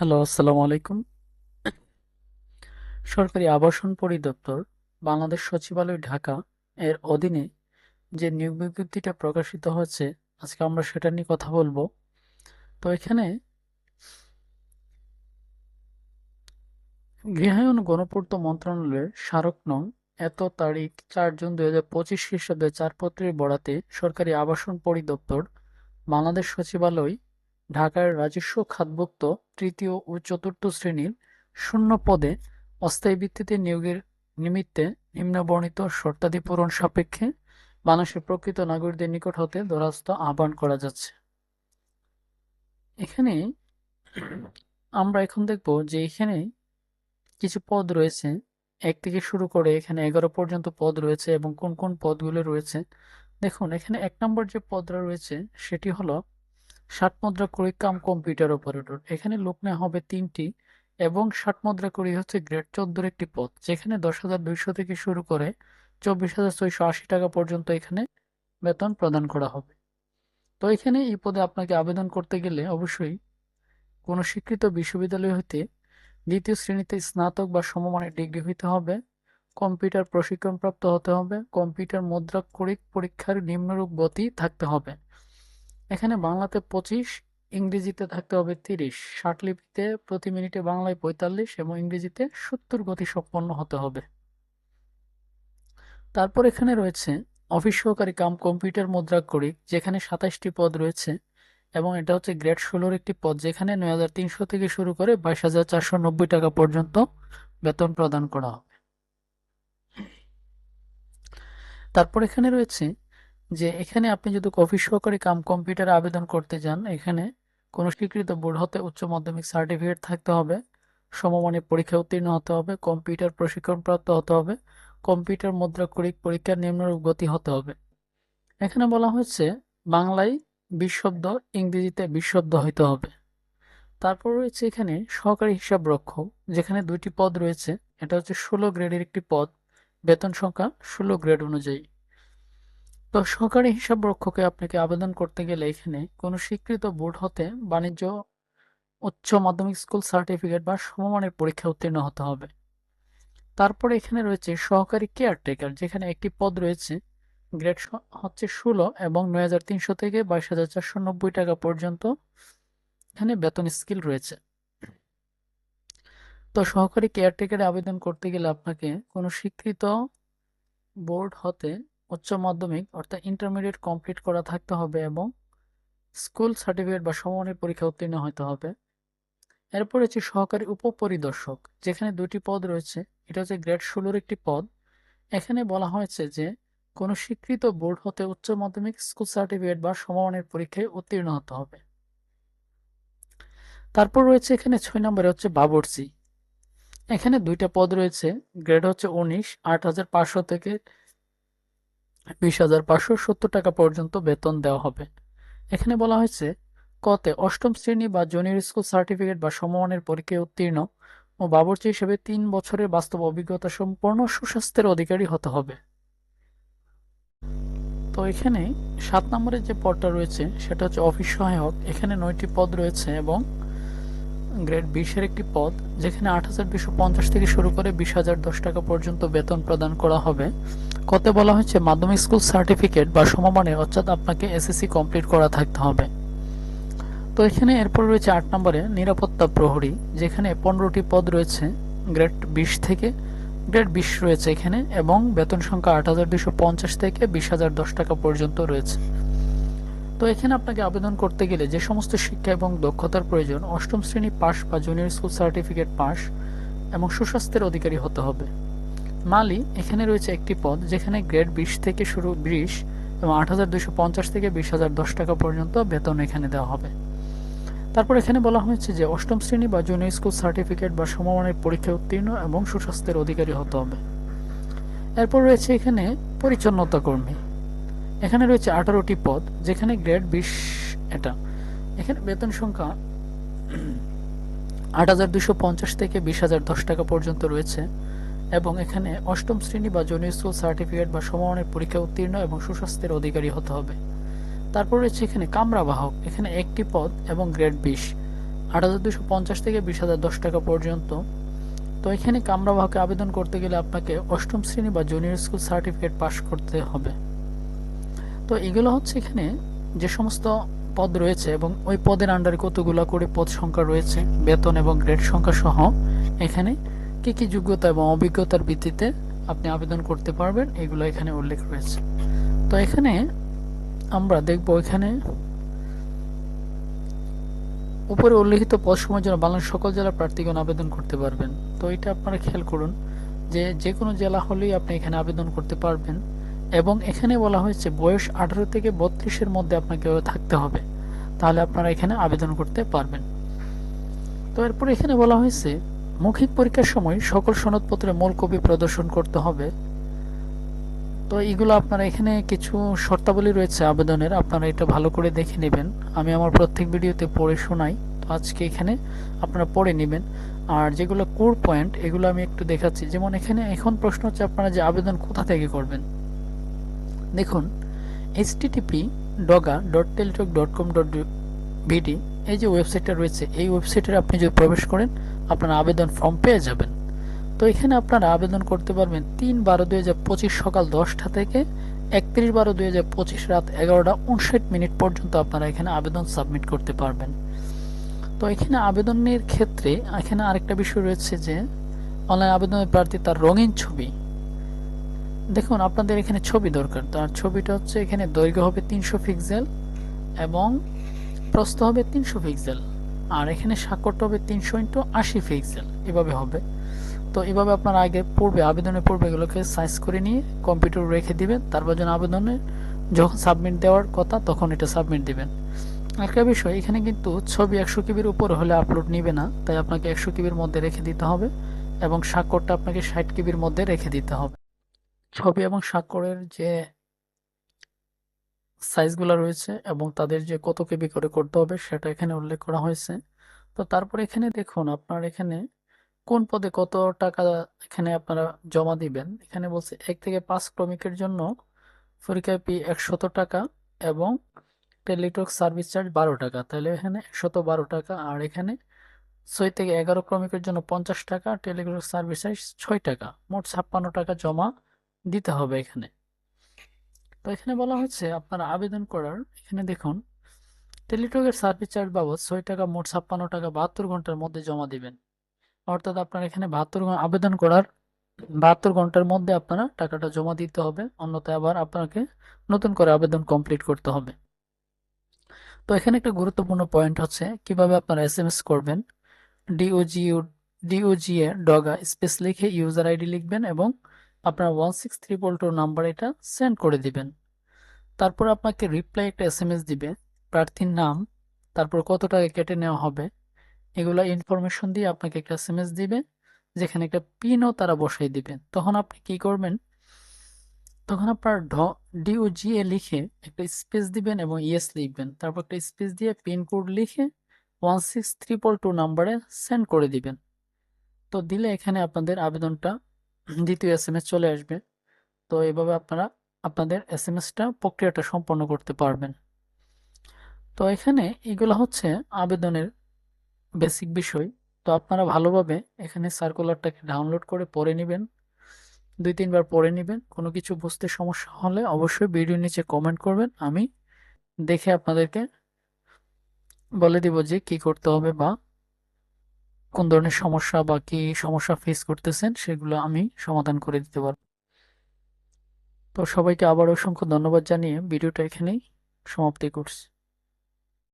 Hello, আসসালামু আলাইকুম। সরকারি আবাসন পরিদপ্তর বাংলাদেশ সচিবালয়, ঢাকা এর অধীনে যে নিয়োগ বিজ্ঞপ্তিটা প্রকাশিত হয়েছে, আজকে আমরা সেটা নিয়ে কথা বলব। তো এখানে গৃহায়ন গণপূর্ত মন্ত্রণালয়ের স্মারক নং এত তারিখ চার জুন দুই হাজার পঁচিশ খ্রিস্টাব্দে চারপত্রের বরাতে সরকারি আবাসন পরিদপ্তর বাংলাদেশ সচিবালয় ঢাকার রাজস্ব খাতভুক্ত তৃতীয় ও চতুর্থ শ্রেণির শূন্য পদে অস্থায়ী ভিত্তিতে নিয়োগের নিমিত্তে নিম্নবর্ণিত শর্তাদি পূরণ সাপেক্ষে বাংলাদেশের প্রকৃত নাগরিকদের নিকট হতে দরখাস্ত আহ্বান করা যাচ্ছে। এখানে আমরা এখন দেখব যে এখানে কিছু পদ রয়েছে। এক থেকে শুরু করে এখানে এগারো পর্যন্ত পদ রয়েছে এবং কোন কোন পদগুলো রয়েছে। দেখুন, এখানে এক নম্বর যে পদরা রয়েছে সেটি হলো ষাট মুদ্রা করি কাম কম্পিউটার অপারেটর এখানে লোক নেওয়া হবে তিনটি এবং ষাট মুদ্রা করি হচ্ছে গ্রেড চোদ্দোর একটি পদ, যেখানে দশ হাজার দুইশো থেকে শুরু করে চব্বিশ হাজার ছয়শো আশি টাকা পর্যন্ত এখানে বেতন প্রদান করা হবে। তো এখানে এই পদে আপনাকে আবেদন করতে গেলে অবশ্যই কোনো স্বীকৃত বিশ্ববিদ্যালয় হইতে দ্বিতীয় শ্রেণীতে স্নাতক বা সমমানের ডিগ্রি হইতে হবে, কম্পিউটার প্রশিক্ষণপ্রাপ্ত হতে হবে, কম্পিউটার মুদ্রাক্ষরিক পরীক্ষার নিম্নরূপ গতি থাকতে হবে। এখানে বাংলাতে পঁচিশ, ইংরেজিতে থাকতে হবে তিরিশ। লিপিতে প্রতি মিনিটে বাংলায় পঁয়তাল্লিশ এবং ইংরেজিতে সত্তর গতি সম্পন্ন হতে হবে। তারপর এখানে রয়েছে অফিস সহকারী কাম কম্পিউটার মুদ্রা মুদ্রাক্ষরিক যেখানে সাতাশটি পদ রয়েছে এবং এটা হচ্ছে গ্রেড ষোলোর একটি পদ, যেখানে নয় হাজার তিনশো থেকে শুরু করে বাইশ হাজার চারশো নব্বই টাকা পর্যন্ত বেতন প্রদান করা হবে। তারপর এখানে রয়েছে যে এখানে আপনি যদি অফিস সহকারী কাম কম্পিউটারে আবেদন করতে যান, এখানে কোনো স্বীকৃত বোর্ড হতে উচ্চ মাধ্যমিক সার্টিফিকেট থাকতে হবে, সমমানের পরীক্ষা উত্তীর্ণ হতে হবে, কম্পিউটার প্রশিক্ষণপ্রাপ্ত হতে হবে, কম্পিউটার মুদ্রা মুদ্রাক্ষরিক পরীক্ষার নিম্নরূপ গতি হতে হবে। এখানে বলা হয়েছে, বাংলায় বিশ শব্দ ইংরেজিতে বিশ শব্দ হইতে হবে। তারপর রয়েছে এখানে সহকারী হিসাব রক্ষক, যেখানে দুইটি পদ রয়েছে, এটা হচ্ছে ষোলো গ্রেডের একটি পদ, বেতন সংখ্যা ষোলো গ্রেড অনুযায়ী। তো সহকারী হিসাব রক্ষকে আপনাকে আবেদন করতে গেলে এখানে কোনো স্বীকৃত বোর্ড হতে বাণিজ্য উচ্চ মাধ্যমিক স্কুল সার্টিফিকেট বা সমমানের পরীক্ষা উত্তীর্ণ হতে হবে। তারপরে এখানে রয়েছে সহকারী কেয়ারটেকার, যেখানে একটি পদ রয়েছে, গ্রেড হচ্ছে ষোলো এবং নয় হাজার তিনশো থেকে বাইশ হাজার চারশো নব্বই টাকা পর্যন্ত এখানে বেতন স্কিল রয়েছে। তো সহকারী কেয়ারটেকারে আবেদন করতে গেলে আপনাকে কোনো স্বীকৃত বোর্ড হতে উচ্চ মাধ্যমিক অর্থাৎ ইন্টারমিডিয়েট কমপ্লিট করা থাকতে হবে এবং স্কুল সার্টিফিকেট বা সমমানের পরীক্ষা উত্তীর্ণ হতে হবে। এরপর হচ্ছে সহকারী উপপরিদর্শক, যেখানে দুটি পদ রয়েছে। এটা হচ্ছে গ্রেড ষোলোর একটি পদ। এখানে বলা হয়েছে যে কোনো স্বীকৃত বোর্ড হতে উচ্চ মাধ্যমিক স্কুল সার্টিফিকেট বা সমমানের পরীক্ষায় উত্তীর্ণ হতে হবে। তারপর রয়েছে এখানে ছয় নম্বরে হচ্ছে বাবরসি এখানে দুইটা পদ রয়েছে। গ্রেড হচ্ছে উনিশ, আট হাজার পাঁচশো থেকে বিশ হাজার পাঁচশো সত্তর টাকা পর্যন্ত বেতন দেওয়া হবে। এখানে বলা হয়েছে, কতে অষ্টম শ্রেণি বা জুনিয়র স্কুল সার্টিফিকেট বা সমমানের পরীক্ষায় উত্তীর্ণ ও বাবরচি হিসেবে তিন বছরের বাস্তব অভিজ্ঞতা সম্পন্ন সুস্বাস্থ্যের অধিকারী হতে হবে। তো এখানে সাত নম্বরের যে পদটা রয়েছে, সেটা হচ্ছে অফিস সহায়ক। এখানে নয়টি পদ রয়েছে এবং গ্রেড বিশের একটি পদ, যেখানে আট হাজার দুশো পঞ্চাশ থেকে শুরু করে বিশ হাজার দশ টাকা পর্যন্ত বেতন প্রদান করা হবে। কতে বলা হয়েছে, মাধ্যমিক স্কুল সার্টিফিকেট বা সমমানের অর্থাৎ আপনাকে এসএসসি কমপ্লিট করা থাকতে হবে। তো এখানে এরপর রয়েছে আট নম্বরে, নিরাপত্তা প্রহরী, যেখানে পনেরোটি পদ রয়েছে, গ্রেড বিশ থেকে গ্রেড বিশ রয়েছে এখানে, এবং বেতন সংখ্যা আট হাজার দুশো পঞ্চাশ থেকে বিশ হাজার দশ টাকা পর্যন্ত রয়েছে। তো এখানে আপনাকে আবেদন করতে গেলে যে সমস্ত শিক্ষা এবং দক্ষতার প্রয়োজন, অষ্টম শ্রেণি পাস বা জুনিয়র স্কুল সার্টিফিকেট পাস এবং সুস্বাস্থ্যের অধিকারী হতে হবে। মালি, এখানে রয়েছে একটি পদ যেখানে গ্রেড বিশ থেকে শুরু, বিশ এবং আট হাজার দুশো পঞ্চাশ থেকে বিশ হাজার দশ টাকা পর্যন্ত বেতন এখানে দেওয়া হবে। তারপর এখানে বলা হয়েছে যে অষ্টম শ্রেণি বা জুনিয়র স্কুল সার্টিফিকেট বা সমমানের পরীক্ষা উত্তীর্ণ এবং সুস্বাস্থ্যের অধিকারী হতে হবে। এরপর রয়েছে এখানে পরিচ্ছন্নতা কর্মী। এখানে রয়েছে আঠারোটি পদ, যেখানে গ্রেড বিশ এটা। এখানে বেতন সংখ্যা আট হাজার দুশো পঞ্চাশ থেকে বিশ হাজার দশ টাকা পর্যন্ত রয়েছে এবং এখানে অষ্টম শ্রেণি বা জুনিয়র স্কুল সার্টিফিকেট বা সমমানের পরীক্ষা উত্তীর্ণ এবং সুস্বাস্থ্যের অধিকারী হতে হবে। তারপর রয়েছে এখানে কামরা বাহক, এখানে একটি পদ এবং গ্রেড বিশ। আট হাজার দুশো পঞ্চাশ থেকে বিশ হাজার দশ টাকা পর্যন্ত। তো এখানে কামরাবাহকে আবেদন করতে গেলে আপনাকে অষ্টম শ্রেণি বা জুনিয়র স্কুল সার্টিফিকেট পাশ করতে হবে। তো এগুলো হচ্ছে এখানে যে সমস্ত পদ রয়েছে এবং ওই পদের আন্ডারে কতগুলো করে পদ সংখ্যা রয়েছে, বেতন এবং গ্রেড সংখ্যা সহ, এখানে কি কি যোগ্যতা এবং অভিজ্ঞতার ভিত্তিতে আপনি আবেদন করতে পারবেন, এগুলো এখানে উল্লেখ রয়েছে। তো এখানে আমরা দেখব এখানে উপরে উল্লেখিত পদ সময়ের জন্য বাংলাদেশ সকল জেলার প্রার্থীগণ আবেদন করতে পারবেন। তো এটা আপনারা খেয়াল করুন যে যে কোনো জেলা হলেই আপনি এখানে আবেদন করতে পারবেন। এবং এখানে বলা হয়েছে বয়স আঠারো থেকে বত্রিশের মধ্যে আপনাকে থাকতে হবে। তাহলে আপনারা এখানে আবেদন করতে পারবেন। তো এরপর এখানে বলা হয়েছে, মৌখিক পরীক্ষার সময় সকল সনদপত্রে মূল কপি প্রদর্শন করতে হবে। তো এগুলো আপনারা এখানে কিছু শর্তাবলী রয়েছে আবেদনের, আপনারা এটা ভালো করে দেখে নেবেন। আমি আমার প্রত্যেক ভিডিওতে পড়ে শোনাই। তো আজকে এখানে আপনারা পড়ে নেবেন। আর যেগুলো কোর পয়েন্ট এগুলো আমি একটু দেখাচ্ছি। যেমন এখানে এখন প্রশ্ন হচ্ছে আপনারা যে আবেদন কোথা থেকে করবেন? দেখুন এইচটিটিপি ডগা dot Teletalk dot com dot BD এই যে ওয়েবসাইটটা রয়েছে, এই ওয়েবসাইটে আপনি যদি প্রবেশ করেন, আপনার আবেদন ফর্ম পেয়ে যাবেন। তো এখানে আপনারা আবেদন করতে পারবেন তিন বারো দুই হাজার পঁচিশ সকাল দশটা থেকে একত্রিশ বারো দুই হাজার পঁচিশ রাত এগারোটা উনষাট মিনিট পর্যন্ত আপনারা এখানে আবেদন সাবমিট করতে পারবেন। তো এখানে আবেদনের ক্ষেত্রে, এখানে আরেকটা বিষয় রয়েছে যে অনলাইন আবেদনের প্রার্থী তার রঙিন ছবি দেখুন, আপনাদের এখানে ছবি দরকার। তার ছবিটা হচ্ছে এখানে দৈর্ঘ্য হবে তিনশো পিক্সেল এবং প্রস্থ হবে তিনশো পিক্সেল আর এখানে স্বাক্ষরটা হবে তিনশো ইন্টু আশি পিক্সেল এভাবে হবে। তো এভাবে আপনার আগে পূর্বে, আবেদনের পূর্বে এগুলোকে সাইজ করে নিয়ে কম্পিউটার রেখে দিবেন। তারপর যেন আবেদনে যখন সাবমিট দেওয়ার কথা, তখন এটা সাবমিট দিবেন। একটা বিষয়, এখানে কিন্তু ছবি একশো কিবির উপর হলে আপলোড নিবে না। তাই আপনাকে একশো কিবির মধ্যে রেখে দিতে হবে এবং স্বাক্ষরটা আপনাকে ষাট কিবির মধ্যে রেখে দিতে হবে। ছবি এবং স্বাক্ষরের যে সাইজগুলো রয়েছে এবং তাদের যে কত কেবি করে করতে হবে সেটা এখানে উল্লেখ করা হয়েছে। তো তারপর এখানে দেখুন, আপনার এখানে কোন পদে কত টাকা এখানে আপনারা জমা দিবেন? এখানে বলছে এক থেকে পাঁচ ক্রমিকের জন্য পরীক্ষায় পি একশত টাকা এবং টেলিটক সার্ভিস চার্জ বারো টাকা। তাহলে এখানে একশত বারো টাকা আর এখানে ছয় থেকে এগারো ক্রমিকের জন্য পঞ্চাশ টাকা, টেলিটক সার্ভিস চার্জ ছয় টাকা। মোট ছাপ্পান্ন টাকা জমা দিতে হবে এখানে। তো এখানে বলা হচ্ছে আপনারা আবেদন করার, এখানে দেখুন, টেলিটকের সার্ভিস চার্জ বাবদ ছয় টাকা মোট ছাপ্পান্ন টাকা বাহাত্তর ঘণ্টার মধ্যে জমা দিবেন। অর্থাৎ আপনার এখানে বাহাত্তর আবেদন করার বাহাত্তর ঘণ্টার মধ্যে আপনারা টাকাটা জমা দিতে হবে, অন্যথায় আবার আপনাকে নতুন করে আবেদন কমপ্লিট করতে হবে। তো এখানে একটা গুরুত্বপূর্ণ পয়েন্ট হচ্ছে, কীভাবে আপনারা এস এম এস করবেন ডিওজিউ ডিওজিএ ডগা স্পেস লিখে ইউজার আইডি লিখবেন এবং আপনার one six triple two number এটা সেন্ড করে দিবেন। তারপর আপনাকে রিপ্লাই একটা এস এম এস দিবে, প্রার্থীর নাম, তারপর কত টাকা কেটে নেওয়া হবে, এগুলো ইনফরমেশন দিয়ে আপনাকে একটা এস এম এস দিবে, যেখানে একটা পিনও তারা বসাই দিবে। তখন আপনি কি করবেন, তখন আপনার ঢ ডিওজিএ লিখে একটা স্পেস দিবেন এবং ইয়েস লিখবেন। তারপর একটা স্পেস দিয়ে পিন কোড লিখে ওয়ান সিক্স ত্রিপল টু নাম্বারে সেন্ড করে দিবেন। তো দিলে এখানে আপনাদের আবেদনটা দ্বিতীয় এস এম এস চলে আসবে। তো এভাবে আপনারা আপনাদের এস এম এসটা প্রক্রিয়াটা সম্পন্ন করতে পারবেন। তো এখানে এগুলো হচ্ছে আবেদনের বেসিক বিষয়। তো আপনারা ভালোভাবে এখানে সার্কুলারটাকে ডাউনলোড করে পড়ে নেবেন। দুই, তিনবার পড়ে নেবেন। কোনো কিছু বুঝতে সমস্যা হলে অবশ্যই ভিডিও নিচে কমেন্ট করবেন। আমি দেখে আপনাদেরকে বলে দিব যে কি করতে হবে বা কোন ধরনের সমস্যা বা কি সমস্যা ফেস করতেছেন, সেগুলো আমি সমাধান করে দিতে পারব। তো সবাইকে আবার অসংখ্য ধন্যবাদ জানিয়ে ভিডিওটা এখানেই সমাপ্তি করছি।